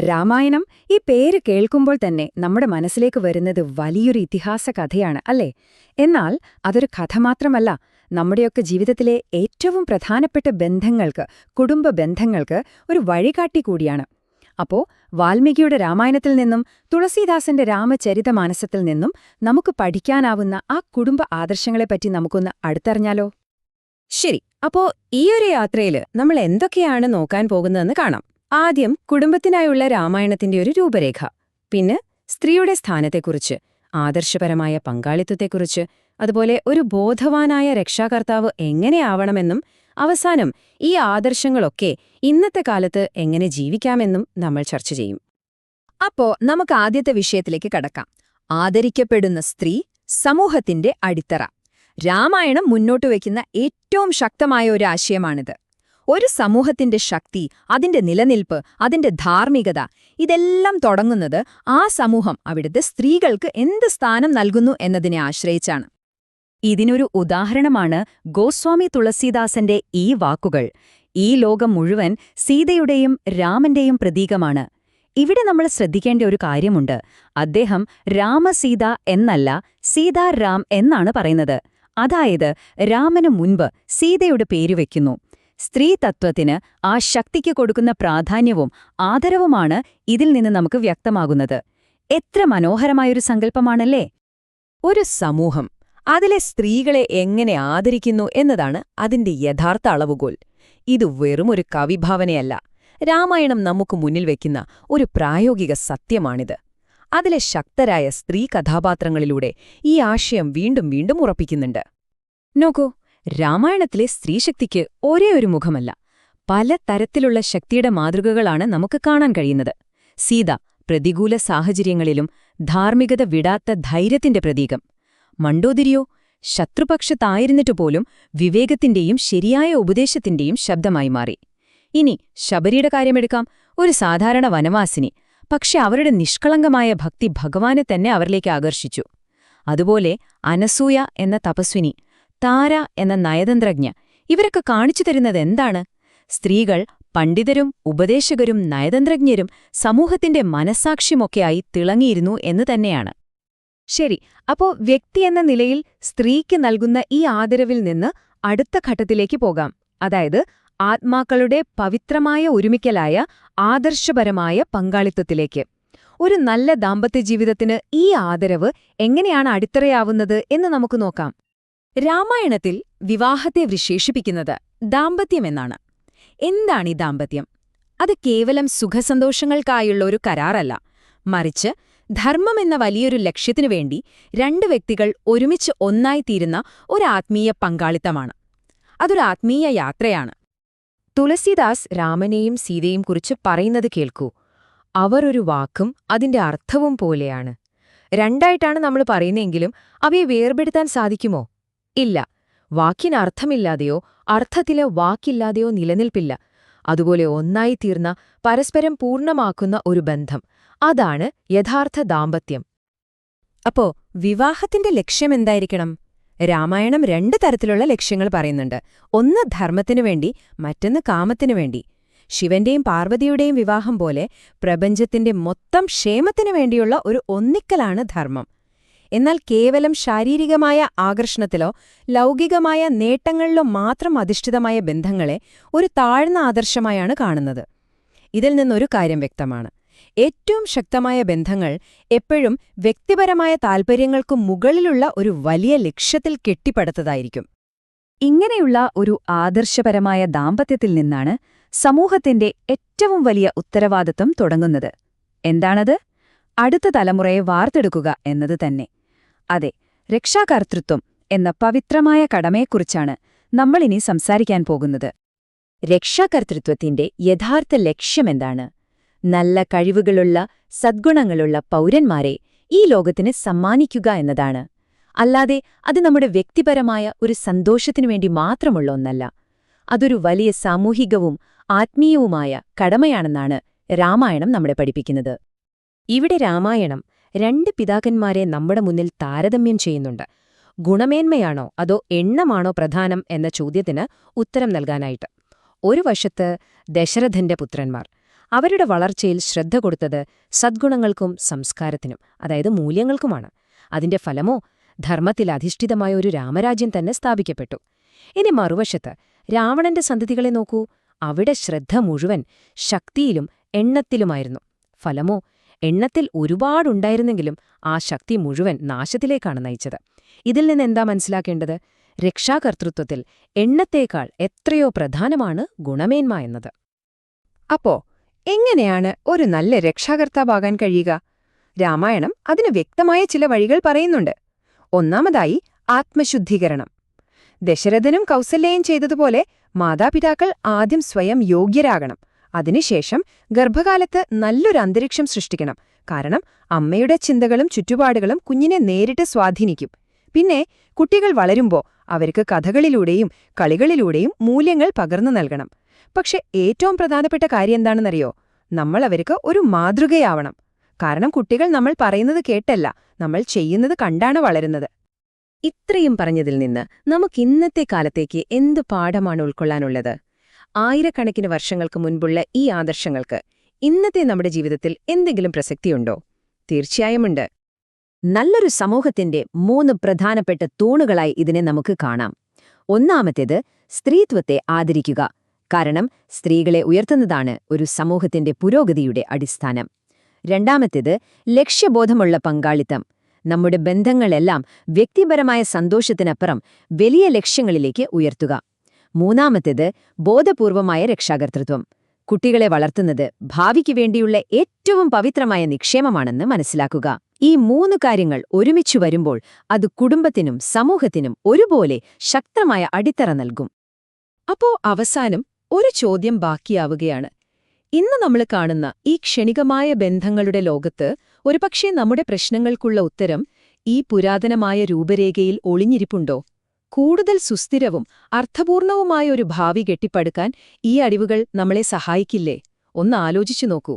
രാമായണം ഈ പേര് കേൾക്കുമ്പോൾ തന്നെ നമ്മുടെ മനസ്സിലേക്ക് വരുന്നത് വലിയൊരു ഇതിഹാസ കഥയാണ് അല്ലേ? എന്നാൽ അതൊരു കഥ മാത്രമല്ല നമ്മുടെയൊക്കെ ജീവിതത്തിലെ ഏറ്റവും പ്രധാനപ്പെട്ട ബന്ധങ്ങൾക്ക് കുടുംബ ബന്ധങ്ങൾക്ക് ഒരു വഴികാട്ടി കൂടിയാണ്. അപ്പോ വാൽമീകിയുടെ രാമായണത്തിൽ നിന്നും തുളസീദാസന്റെ രാമചരിതമാനസത്തിൽ നിന്നും നമുക്ക് പഠിക്കാനാവുന്ന ആ കുടുംബ ആദർശങ്ങളെപ്പറ്റി നമുക്കൊന്ന് അടുത്തറിഞ്ഞാലോ? ശരി അപ്പോ ഈയൊരു യാത്രയിൽ നമ്മൾ എന്തൊക്കെയാണ് നോക്കാൻ പോകുന്നതെന്ന് കാണാം. ആദ്യം കുടുംബത്തിനായുള്ള രാമായണത്തിന്റെ ഒരു രൂപരേഖ പിന്നെ സ്ത്രീയുടെ സ്ഥാനത്തെക്കുറിച്ച് ആദർശപരമായ പങ്കാളിത്തത്തെക്കുറിച്ച് അതുപോലെ ഒരു ബോധവാനായ രക്ഷാകർത്താവ് എങ്ങനെയാവണമെന്നും അവസാനം ഈ ആദർശങ്ങളൊക്കെ ഇന്നത്തെ കാലത്ത് എങ്ങനെ ജീവിക്കാമെന്നും നമ്മൾ ചർച്ച ചെയ്യും. അപ്പോ നമുക്ക് ആദ്യത്തെ വിഷയത്തിലേക്ക് കടക്കാം. ആദരിക്കപ്പെടുന്ന സ്ത്രീ സമൂഹത്തിന്റെ അടിത്തറ. രാമായണം മുന്നോട്ട് വയ്ക്കുന്ന ഏറ്റവും ശക്തമായ ഒരു ആശയമാണിത്. ഒരു സമൂഹത്തിന്റെ ശക്തി അതിന്റെ നിലനിൽപ്പ് അതിന്റെ ധാർമ്മികത ഇതെല്ലാം തുടങ്ങുന്നത് ആ സമൂഹം അവിടുത്തെ സ്ത്രീകൾക്ക് എന്ത് സ്ഥാനം നൽകുന്നു എന്നതിനെ ആശ്രയിച്ചാണ്. ഇതിനൊരു ഉദാഹരണമാണ് ഗോസ്വാമി തുളസീദാസന്റെ ഈ വാക്കുകൾ. ഈ ലോകം മുഴുവൻ സീതയുടെയും രാമന്റെയും പ്രതീകമാണ്. ഇവിടെ നമ്മൾ ശ്രദ്ധിക്കേണ്ട ഒരു കാര്യമുണ്ട്. അദ്ദേഹം രാമസീത എന്നല്ല സീതാറാം എന്നാണ് പറയുന്നത്. അതായത് രാമനു മുൻപ് സീതയുടെ പേര് വയ്ക്കുന്നു സ്ത്രീതത്വത്തിന് ആ ശക്തിക്ക് കൊടുക്കുന്ന പ്രാധാന്യവും ആദരവുമാണ് ഇതിൽ നിന്ന് നമുക്ക് വ്യക്തമാകുന്നത്. എത്ര മനോഹരമായൊരു സങ്കല്പമാണല്ലേ? ഒരു സമൂഹം അതിലെ സ്ത്രീകളെ എങ്ങനെ ആദരിക്കുന്നു എന്നതാണ് അതിന്റെ യഥാർത്ഥ അളവുകോൽ. ഇത് വെറും ഒരു കവിഭാവനയല്ല. രാമായണം നമുക്ക് മുന്നിൽ വയ്ക്കുന്ന ഒരു പ്രായോഗിക സത്യമാണിത്. അതിലെ ശക്തരായ സ്ത്രീ കഥാപാത്രങ്ങളിലൂടെ ഈ ആശയം വീണ്ടും വീണ്ടും ഉറപ്പിക്കുന്നുണ്ട്. നോക്കൂ രാമായണത്തിലെ സ്ത്രീശക്തിക്ക് ഒരേ ഒരു മുഖമല്ല. പല തരത്തിലുള്ള ശക്തിയുടെ മാതൃകകളാണ് നമുക്ക് കാണാൻ കഴിയുന്നത്. സീത പ്രതികൂല സാഹചര്യങ്ങളിലും ധാർമ്മികത വിടാത്ത ധൈര്യത്തിന്റെ പ്രതീകം. മണ്ടോതിരിയോ ശത്രുപക്ഷത്തായിരുന്നിട്ട് പോലും വിവേകത്തിന്റെയും ശരിയായ ഉപദേശത്തിന്റെയും ശബ്ദമായി മാറി. ഇനി ശബരിയുടെ കാര്യമെടുക്കാം. ഒരു സാധാരണ വനവാസിനി പക്ഷെ അവരുടെ നിഷ്കളങ്കമായ ഭക്തി ഭഗവാനെ തന്നെ അവരിലേക്ക് ആകർഷിച്ചു. അതുപോലെ അനസൂയ എന്ന തപസ്വിനി താര എന്ന നയതന്ത്രജ്ഞ. ഇവരൊക്കെ കാണിച്ചു തരുന്നത് എന്താണ്? സ്ത്രീകൾ പണ്ഡിതരും ഉപദേശകരും നയതന്ത്രജ്ഞരും സമൂഹത്തിന്റെ മനസാക്ഷ്യമൊക്കെയായി തിളങ്ങിയിരുന്നു എന്ന് തന്നെയാണ്. ശരി അപ്പോ വ്യക്തി എന്ന നിലയിൽ സ്ത്രീക്ക് നൽകുന്ന ഈ ആദരവിൽ നിന്ന് അടുത്ത ഘട്ടത്തിലേക്ക് പോകാം. അതായത് ആത്മാക്കളുടെ പവിത്രമായ ഒരുമിക്കലായ ആദർശപരമായ പങ്കാളിത്തത്തിലേക്ക്. ഒരു നല്ല ദാമ്പത്യ ജീവിതത്തിന് ഈ ആദരവ് എങ്ങനെയാണ് അടിത്തറയാവുന്നത് എന്ന് നമുക്ക് നോക്കാം. രാമായണത്തിൽ വിവാഹത്തെ വിശേഷിപ്പിക്കുന്നത് ദാമ്പത്യമെന്നാണ്. എന്താണ് ദാമ്പത്യം? അത് കേവലം സുഖസന്തോഷങ്ങൾക്കായുള്ള ഒരു കരാറല്ല. മറിച്ച് ധർമ്മമെന്ന വലിയൊരു ലക്ഷ്യത്തിനു വേണ്ടി രണ്ട് വ്യക്തികൾ ഒരുമിച്ച് ഒന്നായിത്തീരുന്ന ഒരാത്മീയ പങ്കാളിത്തമാണ്. അതൊരു ആത്മീയ യാത്രയാണ്. തുളസിദാസ് രാമനെയും സീതയും കുറിച്ച് പറയുന്നത് കേൾക്കൂ. അവർ ഒരു വാക്കും അതിന്റെ അർത്ഥവും പോലെയാണ്. രണ്ടായിട്ടാണ് നമ്മൾ പറയുന്നതെങ്കിലും അവയെ വേർപെടുത്താൻ സാധിക്കുമോ? ഇല്ല. വാക്കിനർത്ഥമില്ലാതെയോ അർത്ഥത്തിലെ വാക്കില്ലാതെയോ നിലനിൽപ്പില്ല. അതുപോലെ ഒന്നായി തീർന്ന പരസ്പരം പൂർണമാക്കുന്ന ഒരു ബന്ധം. അതാണ് യഥാർത്ഥ ദാമ്പത്യം. അപ്പോ വിവാഹത്തിന്റെ ലക്ഷ്യമെന്തായിരിക്കണം രാമായണം രണ്ട് തരത്തിലുള്ള ലക്ഷ്യങ്ങൾ പറയുന്നുണ്ട്. ഒന്ന് ധർമ്മത്തിനു വേണ്ടി മറ്റൊന്ന് കാമത്തിനു വേണ്ടി. ശിവന്റെയും പാർവതിയുടെയും വിവാഹം പോലെ പ്രപഞ്ചത്തിന്റെ മൊത്തം ക്ഷേമത്തിനു വേണ്ടിയുള്ള ഒരു ഒന്നിക്കലാണ് ധർമ്മം. എന്നാൽ കേവലം ശാരീരികമായ ആകർഷണത്തിലോ ലൗകികമായ നേട്ടങ്ങളിലോ മാത്രം അധിഷ്ഠിതമായ ബന്ധങ്ങളെ ഒരു താഴ്ന്ന ആദർശമായാണ് കാണുന്നത്. ഇതിൽ നിന്നൊരു കാര്യം വ്യക്തമാണ്. ഏറ്റവും ശക്തമായ ബന്ധങ്ങൾ എപ്പോഴും വ്യക്തിപരമായ താൽപ്പര്യങ്ങൾക്കു മുകളിലുള്ള ഒരു വലിയ ലക്ഷ്യത്തിൽ കെട്ടിപ്പടുത്തതായിരിക്കും. ഇങ്ങനെയുള്ള ഒരു ആദർശപരമായ ദാമ്പത്യത്തിൽ നിന്നാണ് സമൂഹത്തിന്റെ ഏറ്റവും വലിയ ഉത്തരവാദിത്വം തുടങ്ങുന്നത്. എന്താണത്? അടുത്ത തലമുറയെ വാർത്തെടുക്കുക എന്നത് തന്നെ. അതെ രക്ഷാകർത്തൃത്വം എന്ന പവിത്രമായ കടമയെക്കുറിച്ചാണ് നമ്മളിനി സംസാരിക്കാൻ പോകുന്നത്. രക്ഷാകർത്തൃത്വത്തിന്റെ യഥാർത്ഥ ലക്ഷ്യമെന്താണ്? നല്ല കഴിവുകളുള്ള സദ്ഗുണങ്ങളുള്ള പൗരന്മാരെ ഈ ലോകത്തിന് സമ്മാനിക്കുക എന്നതാണ്. അല്ലാതെ അത് നമ്മുടെ വ്യക്തിപരമായ ഒരു സന്തോഷത്തിനു വേണ്ടി മാത്രമുള്ള ഒന്നല്ല. അതൊരു വലിയ സാമൂഹികവും ആത്മീയവുമായ കടമയാണെന്നാണ് രാമായണം നമ്മളെ പഠിപ്പിക്കുന്നത്. ഇവിടെ രാമായണം രണ്ട് പിതാക്കന്മാരെ നമ്മുടെ മുന്നിൽ താരതമ്യം ചെയ്യുന്നുണ്ട്. ഗുണമേന്മയാണോ അതോ എണ്ണമാണോ പ്രധാനം എന്ന ചോദ്യത്തിന് ഉത്തരം നൽകാനായിട്ട്. ഒരു വശത്ത് ദശരഥന്റെ പുത്രന്മാർ. അവരുടെ വളർച്ചയിൽ ശ്രദ്ധ കൊടുത്തത് സദ്ഗുണങ്ങൾക്കും സംസ്കാരത്തിനും അതായത് മൂല്യങ്ങൾക്കുമാണ്. അതിന്റെ ഫലമോ ധർമ്മത്തിൽ അധിഷ്ഠിതമായ ഒരു രാമരാജ്യം തന്നെ സ്ഥാപിക്കപ്പെട്ടു. ഇനി മറുവശത്ത് രാവണന്റെ സന്തതികളെ നോക്കൂ. അവിടെ ശ്രദ്ധ മുഴുവൻ ശക്തിയിലും എണ്ണത്തിലുമായിരുന്നു. ഫലമോ എണ്ണത്തിൽ ഒരുപാടുണ്ടായിരുന്നെങ്കിലും ആ ശക്തി മുഴുവൻ നാശത്തിലേക്കാണ് നയിച്ചത്. ഇതിൽ നിന്ന് എന്താ മനസ്സിലാക്കേണ്ടത്? രക്ഷാകർത്തൃത്വത്തിൽ എണ്ണത്തേക്കാൾ എത്രയോ പ്രധാനമാണ് ഗുണമേന്മ എന്നത്. അപ്പോ എങ്ങനെയാണ് ഒരു നല്ല രക്ഷാകർത്താവാകാൻ കഴിയുക? രാമായണം അതിന് വ്യക്തമായ ചില വഴികൾ പറയുന്നുണ്ട്. ഒന്നാമതായി ആത്മശുദ്ധീകരണം. ദശരഥനും കൗസല്യയും ചെയ്തതുപോലെ മാതാപിതാക്കൾ ആദ്യം സ്വയം യോഗ്യരാകണം. അതിനുശേഷം ഗർഭകാലത്ത് നല്ലൊരു അന്തരീക്ഷം സൃഷ്ടിക്കണം. കാരണം അമ്മയുടെ ചിന്തകളും ചുറ്റുപാടുകളും കുഞ്ഞിനെ നേരിട്ട് സ്വാധീനിക്കും. പിന്നെ കുട്ടികൾ വളരുമ്പോൾ അവർക്ക് കഥകളിലൂടെയും കളികളിലൂടെയും മൂല്യങ്ങൾ പകർന്നു നൽകണം. പക്ഷെ ഏറ്റവും പ്രധാനപ്പെട്ട കാര്യം എന്താണെന്നറിയോ? നമ്മൾ അവർക്ക് ഒരു മാതൃകയാവണം. കാരണം കുട്ടികൾ നമ്മൾ പറയുന്നത് കേട്ടല്ല നമ്മൾ ചെയ്യുന്നത് കണ്ടാണ് വളരുന്നത്. ഇത്രയും പറഞ്ഞതിൽ നിന്ന് നമുക്ക് ഇന്നത്തെ കാലത്തേക്ക് എന്ത് പാഠമാണ് ഉൾക്കൊള്ളാനുള്ളത്? ആയിരക്കണക്കിന് വർഷങ്ങൾക്ക് മുൻപുള്ള ഈ ആദർശങ്ങൾക്ക് ഇന്നത്തെ നമ്മുടെ ജീവിതത്തിൽ എന്തെങ്കിലും പ്രസക്തിയുണ്ടോ? തീർച്ചയായുമുണ്ട്. നല്ലൊരു സമൂഹത്തിന്റെ മൂന്ന് പ്രധാനപ്പെട്ട തൂണുകളായി ഇതിനെ നമുക്ക് കാണാം. ഒന്നാമത്തേത് സ്ത്രീത്വത്തെ ആദരിക്കുക. കാരണം സ്ത്രീകളെ ഉയർത്തുന്നതാണ് ഒരു സമൂഹത്തിന്റെ പുരോഗതിയുടെ അടിസ്ഥാനം. രണ്ടാമത്തേത് ലക്ഷ്യബോധമുള്ള പങ്കാളിത്തം. നമ്മുടെ ബന്ധങ്ങളെല്ലാം വ്യക്തിപരമായ സന്തോഷത്തിനപ്പുറം വലിയ ലക്ഷ്യങ്ങളിലേക്ക് ഉയർത്തുക. മൂന്നാമത്തേത് ബോധപൂർവമായ രക്ഷാകർത്തൃത്വം കുട്ടികളെ വളർത്തുന്നത് ഭാവിക്ക് വേണ്ടിയുള്ള ഏറ്റവും പവിത്രമായ നിക്ഷേമമാണെന്ന് മനസ്സിലാക്കുക. ഈ മൂന്ന് കാര്യങ്ങൾ ഒരുമിച്ചു വരുമ്പോൾ അത് കുടുംബത്തിനും സമൂഹത്തിനും ഒരുപോലെ ശക്തമായ അടിത്തറ നൽകും. അപ്പോ അവസാനം ഒരു ചോദ്യം ബാക്കിയാവുകയാണ്. ഇന്ന് നമ്മൾ കാണുന്ന ഈ ക്ഷണികമായ ബന്ധങ്ങളുടെ ലോകത്ത് ഒരുപക്ഷേ നമ്മുടെ പ്രശ്നങ്ങൾക്കുള്ള ഉത്തരം ഈ പുരാതനമായ രൂപരേഖയിൽ ഒളിഞ്ഞിരിപ്പുണ്ടോ? കൂടുതൽ സുസ്ഥിരവും അർത്ഥപൂർണവുമായ ഒരു ഭാവി കെട്ടിപ്പടുക്കാൻ ഈ അടിവുകൾ നമ്മളെ സഹായിക്കില്ലേ? ഒന്ന് ആലോചിച്ചു നോക്കൂ.